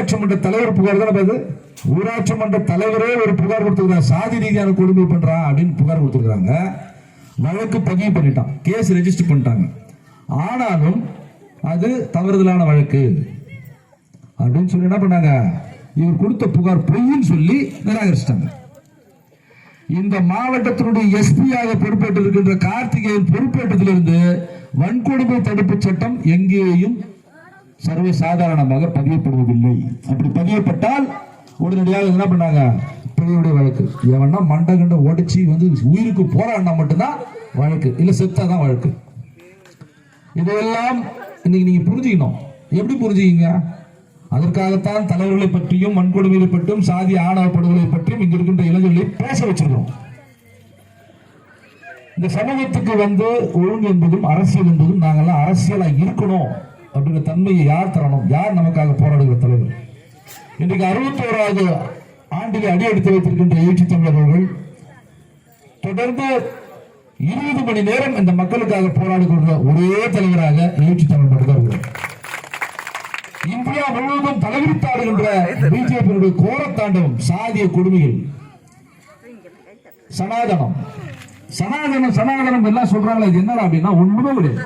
ஊராட்சி மன்ற தலைவர் புகார் தானே அது ஊராட்சி மன்ற தலைவரே ஒரு புகார் கொடுத்துருக்காங்க சாதி ரீதியான கொடுமை பண்றான் அப்படின்னு புகார் கொடுத்துருக்காங்க வழக்கு பதிவு பண்ணிட்டான். கேஸ் ரெஜிஸ்டர் பண்ணிட்டாங்க. ஆனாலும் அது தவறுதலான வழக்கு. அப்படின்னு சொல்லி என்ன பண்ணாங்க? இவர் கொடுத்த புகார் பொய்ன்னு சொல்லி நிராகரிச்சிட்டாங்க. இந்த மாவட்டத்தினுடைய எஸ்பியாக பொறுப்பேற்று இருக்கின்ற கார்த்திகேயன் பொறுப்பேற்றத்திலிருந்து வன்கொடுமை தடுப்பு சட்டம் எங்கேயும் சர்வ சாதாரணமாக பதியப்படுவதில்லை. அப்படி பதியப்பட்டால் உடனடியாக என்ன பண்ணாங்க? பிள்ளையுடைய வழக்கு. எவனா மண்டை கண்டை உடைச்சி வந்து உயிருக்கு போராடினா மட்டும்தான் வழக்கு. இல்லை செத்தா தான் வழக்கு. இதையெல்லாம் இன்னைக்கு நீங்க புரிஞ்சுக்கணும். எப்படி புரிஞ்சுக்கீங்க? அதற்காகத்தான் தலைவர்களை பற்றியும் வன்கொடுமைகளை பற்றியும் சாதி ஆணவ படுகொலை பற்றியும் இங்க இருக்கின்ற இளைஞர்களை பேச வச்சிருக்கோம் இந்த சமூகத்துக்கு வந்து ஒழுங்கு என்பதும் அரசியல் என்பதும் நாங்கெல்லாம் அரசியலா இருக்கணும். அப்படிங்கிற தன்மையை யார் தரணும்? யார் நமக்காக போராடுகிற தலைவர்? இன்றைக்கு அறுபத்தோராவது ஆண்டில் அடி எடுத்து வைத்திருக்கின்ற எழுச்சி தமிழர்கள் தொடர்ந்து இருபது மணி நேரம் இந்த மக்களுக்காக போராடுகின்ற ஒரே தலைவராக எழுச்சி தமிழ் மட்டும்தான் இந்தியா முழுவதும் தலைவிரித்தாடுகின்ற பிஜேபியினுடைய கோரத்தாண்டவம் சாதிய கொடுமைகள் சனாதனம். சனாதனம் சனாதனம் எல்லாம் சொல்றாங்களே இது என்னடா அப்படின்னா ஒண்ணுமே கிடையாது.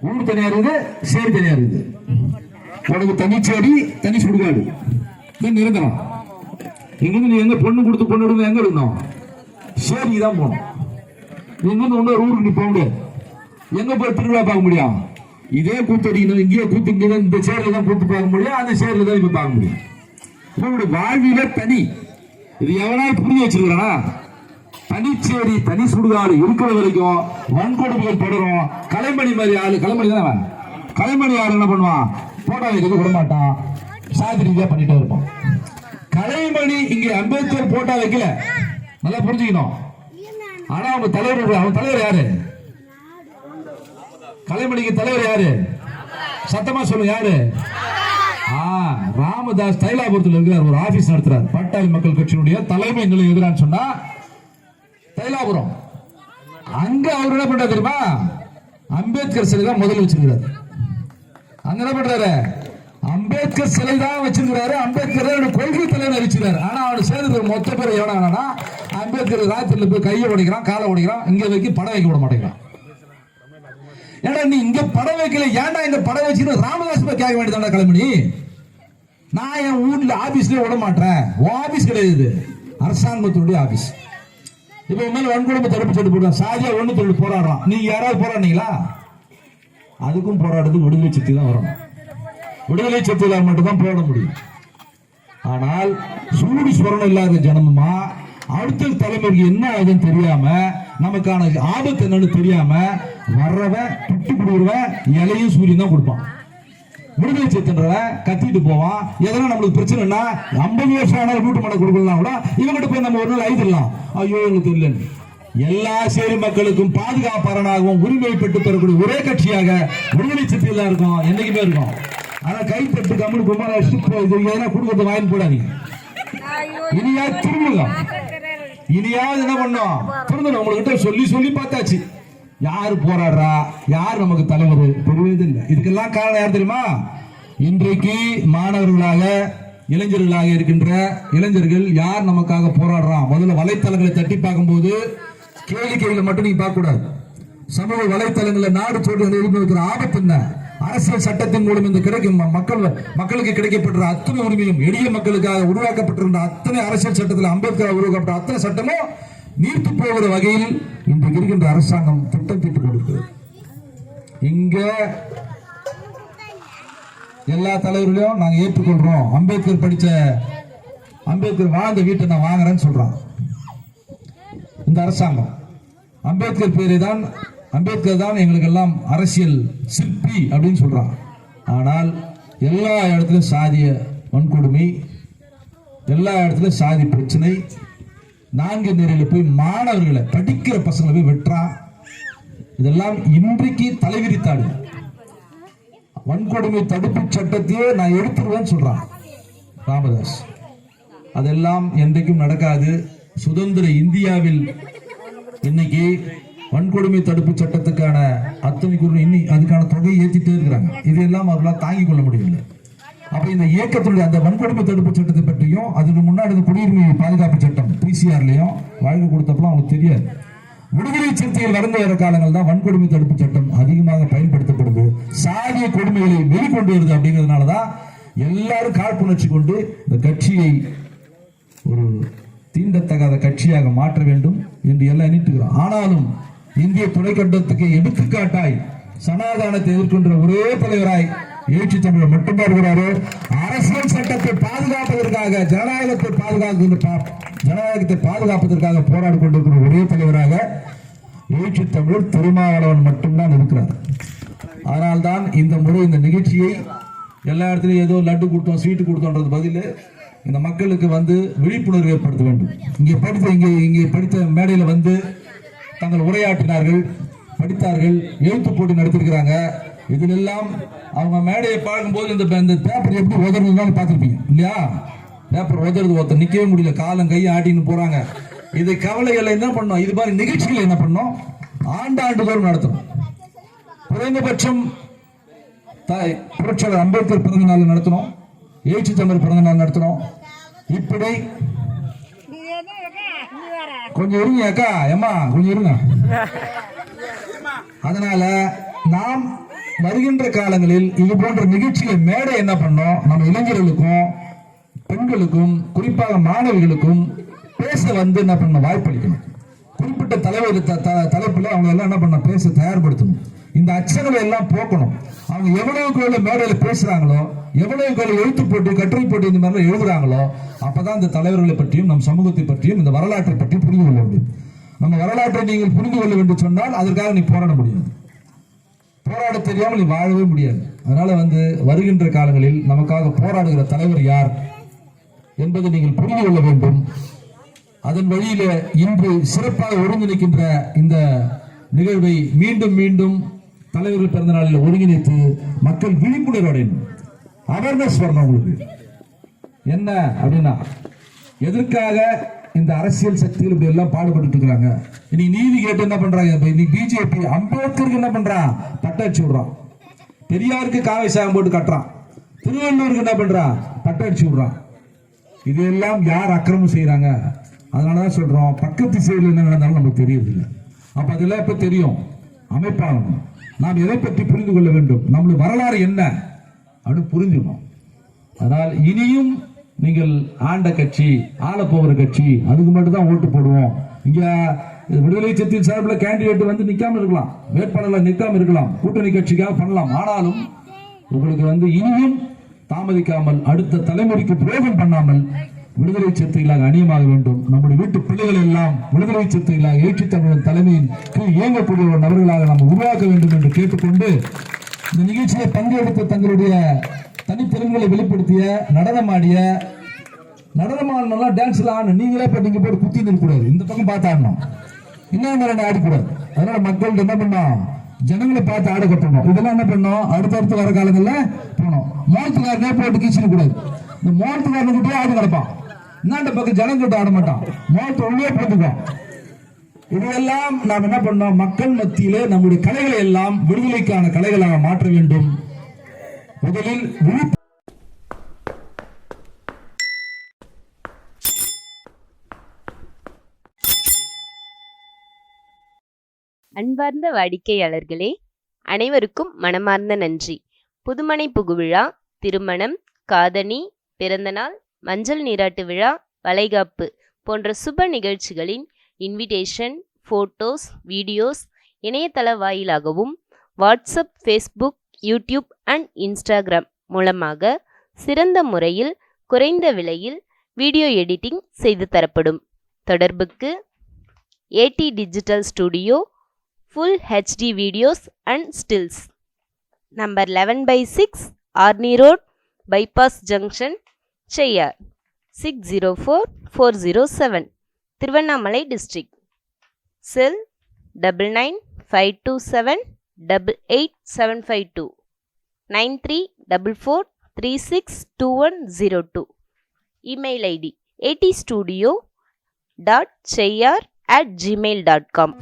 ஊர் தனியா இருக்குது சேரி தனியா இருக்குது உனக்கு தனி சேரி தனி சுடுகாடு. இது நிரந்தரம். இங்கிருந்து நீ எங்க பொண்ணு கொடுத்து பொண்ணு எடுக்கணும் எங்க எடுக்கணும்? சேரிக்கு தான் போகணும் இங்கிருந்து இன்னொரு ஊருக்கு நீ போக முடியாது. எங்க போய் திருவிழா பார்க்க முடியும்? இதே கூத்தடிக்கணும் இங்கேயே கூத்து இங்கே தான் இந்த சேர்ல தான் கூத்து பார்க்க முடியும் அந்த சேர்ல தான் இப்ப பார்க்க முடியும். உங்களுடைய வாழ்வில தனி. இது எவனாலும் புரிஞ்சு வச்சிருக்கிறானா? தனிச்சேரி தனி சுடுகாடு இருக்கிற வரைக்கும் வன்கொடுமைகள் தொடரும். கலைமணி மாதிரி ஆளு கலைமணி தான் அவன்? கலைமணி ஆளு என்ன பண்ணுவான்? போட்டோ வைக்கிறது விட மாட்டான் சாதி பண்ணிட்டே இருப்பான். கலைமணி இங்க அம்பேத்கர் போட்டோ வைக்கல. நல்லா புரிஞ்சுக்கணும். ஆனா அவங்க தலைவர் அவன் தலைவர் யாரு? கலைமணிக்கு தலைவர் யாரு? சத்தமா சொல்லுங்க யாரு? ஆ, ராமதாஸ் தைலாபுரத்தில் இருக்கிறார் ஒரு ஆபீஸ் நடத்துறார். பட்டாளி மக்கள் கட்சியினுடைய தலைமை நிலை எதிரான்னு சொன்னா தைலாபுரம். அங்க அவர் என்ன பண்றாரு தெரியுமா? அம்பேத்கர் சிலை தான் முதல்ல வச்சிருக்கிறார். அங்க என்ன பண்றாரு? அம்பேத்கர் சிலை தான் வச்சிருக்கிறாரு. அம்பேத்கர் தான் கொள்கை தலைவர் அறிவிச்சிருக்காரு ஆனா அவனு சேர்ந்து மொத்த பேர் எவனா அம்பேத்கர் ராத்திரில போய் கையை உடைக்கிறான் காலை உடைக்கிறான் இங்க வைக்க படம் வைக்க விட மாட்டேங்கிறான். ஏடா நீ இங்க படம் வைக்கல ஏன்டா இந்த படம் வச்சுன்னு ராமதாஸ் போய் கேட்க வேண்டியதான கிளம்பி நான் என் ஊர்ல ஆபீஸ்லயே விட மாட்டேன். உன் ஆபீஸ் கிடையாது இது. ஆபீஸ் இப்ப உன் மேல வன்கொடுமை தடுப்பு சட்டு போடுறான் சாதியா ஒண்ணு தொழில் போராடுறான் நீங்க யாராவது போராடுனீங்களா? அதுக்கும் போராடுறதுக்கு விடுதலை சக்தி தான் வரணும். விடுதலை சக்தியில மட்டும்தான் போராட முடியும். ஆனால் சூடு சுரணம் இல்லாத ஜனமுமா? அடுத்த தலைமுறைக்கு என்ன ஆகுதுன்னு தெரியாம நமக்கான ஆபத்து என்னன்னு தெரியாம வர்றவன் துட்டு கொடுக்குறவன் இலையும் சூரியன் தான் கொடுப்பான். விடுதலை சித்தன்றவன் கத்திட்டு போவான் எதனா நம்மளுக்கு பிரச்சனைனா ஐம்பது வருஷம் ஆனாலும் வீட்டு மனை கொடுக்கலாம் கூட இவங்கிட்ட போய் நம்ம ஒரு நாள் ஐதிடலாம் ஐயோ எனக்கு தெரியலன்னு எல்லா சேரி மக்களுக்கும் பாதுகாப்பாளனாகவும் உரிமை பெற்று தரக்கூடிய ஒரே கட்சியாக விடுதலை சித்தியில் இருக்கும். என்னைக்குமே இருக்கும். ஆனா கைப்பட்டு கம்முனு குமார எதனா கொடுக்கறது வாங்கி போடாதீங்க. இனியா திரும்புங்க. இனியாவது என்ன பண்ணோம் திருந்தணும். உங்ககிட்ட சொல்லி சொல்லி பார்த்தாச்சு. யார் போராடுறா? யார் நமக்கு தலைவர்? தெரியவே இல்லை இதுக்கெல்லாம் காரணம் யார் தெரியுமா? இன்றைக்கு மாணவர்களாக இளைஞர்களாக இருக்கின்ற இளைஞர்கள் யார் நமக்காக போராடுறான்? முதல்ல வலைத்தளங்களை தட்டி பார்க்கும்போது கேளிக்கைகளை மட்டும் நீங்க பார்க்க கூடாது. சமூக வலைத்தளங்களில் நாடு சொல்றது இருக்கிற ஆபத்து என்ன? அரசியல் சட்டத்தின் மூலம் இந்த கிடைக்கும் மக்கள் மக்களுக்கு கிடைக்கப்பட்ட அத்தனை உரிமையும் எளிய மக்களுக்காக உருவாக்கப்பட்டிருந்த அத்தனை அரசியல் சட்டத்தில் அம்பேத்கர் உருவாக்கப்பட்ட அத்தனை சட்டமும் நீர்த்து போகிற வகையில் இன்றைக்கு இருக்கின்ற அரசாங்கம் திட்டம் தீட்டுக் கொடுக்கிறது இங்க எல்லா தலைவர்களையும் நாங்க ஏற்றுக்கொள்றோம். அம்பேத்கர் படிச்ச அம்பேத்கர் வாழ்ந்த வீட்டை நான் வாங்குறேன்னு சொல்றான் இந்த அரசாங்கம். அம்பேத்கர் பேரை தான் அம்பேத்கர் தான் எங்களுக்கு எல்லாம் அரசியல் சிற்பி அப்படின்னு சொல்றான் ஆனால் எல்லா இடத்துலையும் சாதிய வன்கொடுமை எல்லா இடத்துலயும் சாதி பிரச்சனை நான்கு நேரில் போய் மாணவர்களை படிக்கிற பசங்களை போய் வெற்றா இதெல்லாம் இன்றைக்கு தலைவிரித்தாடு வன்கொடுமை தடுப்பு சட்டத்தையே நான் எடுத்துருவேன்னு சொல்றான் ராமதாஸ். அதெல்லாம் என்றைக்கும் நடக்காது. சுதந்திர இந்தியாவில் இன்னைக்கு வன்கொடுமை தடுப்பு சட்டத்துக்கான அத்தனை குரல் இன்னி அதுக்கான தொகையை ஏற்றிட்டே இருக்கிறாங்க. இதெல்லாம் அவர்களால் தாங்கிக் கொள்ள முடியவில்லை. அப்ப இந்த இயக்கத்துடைய அந்த வன்கொடுமை தடுப்பு சட்டத்தை பற்றியும் அதுக்கு முன்னாடி இந்த குடியுரிமை பாதுகாப்பு சட்டம் பிசிஆர்லயும் வாழ்க்கை கொடுத்தப்பலாம் அவங்களுக்கு தெரியாது. விடுதலை சிறுத்தைகள் நடந்து வர காலங்கள் தான் வன்கொடுமை தடுப்பு சட்டம் அதிகமாக பயன்படுத்தப்படுது. சாதிய கொடுமைகளை வெளிக்கொண்டு வருது அப்படிங்கிறதுனாலதான் எல்லாரும் காழ்ப்புணர்ச்சி கொண்டு இந்த கட்சியை ஒரு தீண்டத்தகாத கட்சியாக மாற்ற வேண்டும் என்று எல்லாம் எண்ணிட்டுக்கிறோம் ஆனாலும் இந்திய துணைக்கண்டத்துக்கு எடுத்துக்காட்டாய் சனாதானத்தை எதிர்க்கின்ற ஒரே தலைவராய் ஈட்டி தமிழர் மட்டும்தான் இருக்கிறாரு. அரசியல் சட்டத்தை பாதுகாப்பதற்காக ஜனநாயகத்தை பாதுகாக்கின்ற ஜனநாயகத்தை பாதுகாப்பதற்காக போராடி கொண்டிருக்கிற ஒரே தலைவராக ஈட்டி தமிழர் திருமாவளவன் மட்டும்தான் இருக்கிறார். அதனால்தான் இந்த முறை இந்த நிகழ்ச்சியை எல்லா இடத்துலையும் ஏதோ லட்டு கொடுத்தோம் ஸ்வீட்டு கொடுத்தோன்றது பதில் இந்த மக்களுக்கு வந்து விழிப்புணர்வு ஏற்படுத்த வேண்டும். இங்கே படித்த இங்கே இங்கே படித்த மேடையில் வந்து தங்கள் உரையாற்றினார்கள் படித்தார்கள் எழுத்து போட்டி நடத்திருக்கிறாங்க இதுலெல்லாம் அவங்க மேடையை பார்க்கும்போது இந்த இந்த பேப்பர் எப்படி உதறதுன்னு பார்த்துருப்பீங்க. இல்லையா? பேப்பர் உதறது ஒருத்தர் நிற்கவே முடியல. காலம் கையை ஆட்டின்னு போறாங்க. இது கவலைகளை என்ன பண்ணோம் இது மாதிரி நிகழ்ச்சிகளை என்ன பண்ணோம் ஆண்டாண்டுதோறும் நடத்தணும். குறைந்தபட்சம் தாய் புரட்சியாளர் அம்பேத்கர் பிறந்த நாள் நடத்தணும். எழுச்சி தமிழ் பிறந்த நாள் நடத்தணும். இப்படி கொஞ்சம் இருங்க அக்கா. ஏம்மா கொஞ்சம் இருங்க. அதனால நாம் வருகின்ற காலங்களில் இது போன்ற நிகழ்ச்சிகள் மேடை என்ன பண்ணோம்? நம்ம இளைஞர்களுக்கும் பெண்களுக்கும் குறிப்பாக மாணவிகளுக்கும் பேச வந்து என்ன பண்ண வாய்ப்பளிக்கணும் குறிப்பிட்ட தலைவர் த- த- அவங்க எல்லாம் என்ன பண்ண பேச தயார்படுத்தணும். இந்த அச்சங்களை எல்லாம் போக்கணும். அவங்க எவ்வளவுக்கு எவ்வளவு மேடையில் பேசுறாங்களோ எவ்வளவுக்கு எவ்வளவு எழுத்து போட்டி கட்டுரை போட்டி இந்த மாதிரிலாம் எழுதுறாங்களோ அப்பதான் இந்த தலைவர்களை பற்றியும் நம் சமூகத்தை பற்றியும் இந்த வரலாற்றை பற்றியும் புரிந்து கொள்ள முடியும். நம்ம வரலாற்றை நீங்கள் புரிந்து கொள்ள வேண்டும் சொன்னால் அதற்காக நீ போராட முடியாது. போராட தெரியாமல் நீ வாழவே முடியாது? அதனால வந்து வருகின்ற காலங்களில் நமக்காக போராடுகிற தலைவர் யார் என்பதை நீங்கள் புரிந்து கொள்ள வேண்டும். அதன் வழியில இன்று சிறப்பாக ஒருங்கிணைக்கின்ற இந்த நிகழ்வை மீண்டும் மீண்டும் தலைவர்கள் பிறந்த நாளில் ஒருங்கிணைத்து மக்கள் விழிப்புணர்வு அடையணும். அவேர்னஸ் வரணும் உங்களுக்கு. என்ன அப்படின்னா எதற்காக இந்த அரசியல் சக்திகள் இப்படி எல்லாம் பாடுபட்டு இருக்கிறாங்க இனி நீதி கேட்டு என்ன பண்றாங்க? இப்ப இன்னைக்கு பிஜேபி அம்பேத்கருக்கு என்ன பண்றான் பட்டடிச்சு விடுறான். பெரியாருக்கு காவை சாயம் போட்டு கட்டுறான். திருவள்ளூருக்கு என்ன பண்றான் பட்டடிச்சு விடுறான். இதெல்லாம் யார் அக்கிரமம் செய்யறாங்க அதனாலதான் சொல்றோம் பக்கத்து சைடுல என்ன நடந்தாலும் நமக்கு தெரியறதில்ல. அப்ப அதெல்லாம் இப்ப தெரியும்? அமைப்பாகணும் நாம் எதை பற்றி புரிந்து கொள்ள வேண்டும்? நம்மளுடைய வரலாறு என்ன? அப்படின்னு புரிஞ்சுக்கணும். அதனால் இனியும் நீங்கள் ஆண்ட கட்சி ஆளப்போவர் கட்சி அதுக்கு மட்டும் தான் ஓட்டு போடுவோம். இங்க விடுதலை சக்தியின் சார்பில் கேண்டிடேட் வந்து நிக்காம இருக்கலாம். வேட்பாளர்கள் நிற்காம இருக்கலாம். கூட்டணி கட்சிக்காக பண்ணலாம். ஆனாலும் உங்களுக்கு வந்து இனியும் தாமதிக்காமல் அடுத்த தலைமுறைக்கு பிரயோகம் பண்ணாமல் விடுதலை சிறுத்தைகளாக அணியமாக வேண்டும். நம்முடைய வீட்டு பிள்ளைகள் எல்லாம் விடுதலை சிறுத்தைகளாக ஏற்றி தமிழன் தலைமையின் கீழ் இயங்கக்கூடிய ஒரு நபர்களாக நாம் உருவாக்க வேண்டும் என்று கேட்டுக்கொண்டு இந்த நிகழ்ச்சியை பங்கெடுத்த தங்களுடைய தனித்திறன்களை வெளிப்படுத்திய நடனமாடிய நடனமாடலாம் டான்ஸ்ல ஆடணும் நீங்களே இப்ப நீங்க போட்டு குத்தி நிற்கக்கூடாது இந்த பக்கம் பார்த்து ஆடணும். இன்னும் ரெண்டு ஆடக்கூடாது அதனால மக்கள்கிட்ட என்ன பண்ணோம் ஜனங்களை பார்த்து ஆட கட்டணும். இதெல்லாம் என்ன பண்ணோம் அடுத்தடுத்து வர காலங்களில் போனோம் மோகத்துக்காரனே போட்டு கீச்சிட கூடாது. இந்த மோகத்துக்காரனுக்கிட்டே ஆடு கிடப்பான். இந்தாண்ட பக்கம் ஜனங்கிட்ட ஆட மாட்டான். மோகத்தை உள்ளே போட்டுக்கும் இதையெல்லாம் நாம் என்ன பண்ணோம் மக்கள் மத்தியிலே நம்முடைய கலைகளை எல்லாம் விடுதலைக்கான கலைகளாக மாற்ற வேண்டும். முதலில் அன்பார்ந்த வாடிக்கையாளர்களே அனைவருக்கும் மனமார்ந்த நன்றி. புதுமனை புகுவிழா திருமணம் காதணி பிறந்தநாள் மஞ்சள் நீராட்டு விழா வளைகாப்பு போன்ற சுப நிகழ்ச்சிகளின் இன்விடேஷன் ஃபோட்டோஸ் வீடியோஸ் இணையதள வாயிலாகவும் WhatsApp Facebook YouTube and Instagram மூலமாக சிறந்த முறையில் குறைந்த விலையில் வீடியோ எடிட்டிங் செய்து தரப்படும். தொடர்புக்கு AD digital studio full HD videos and stills number eleven by six Arni road bypass junction Cheyyar six zero four four zero seven Tiruvannamalai district cell double nine five two seven double eight seven five two nine three double four three six two one zero two. Email ID atstudio dot at gmail dot com.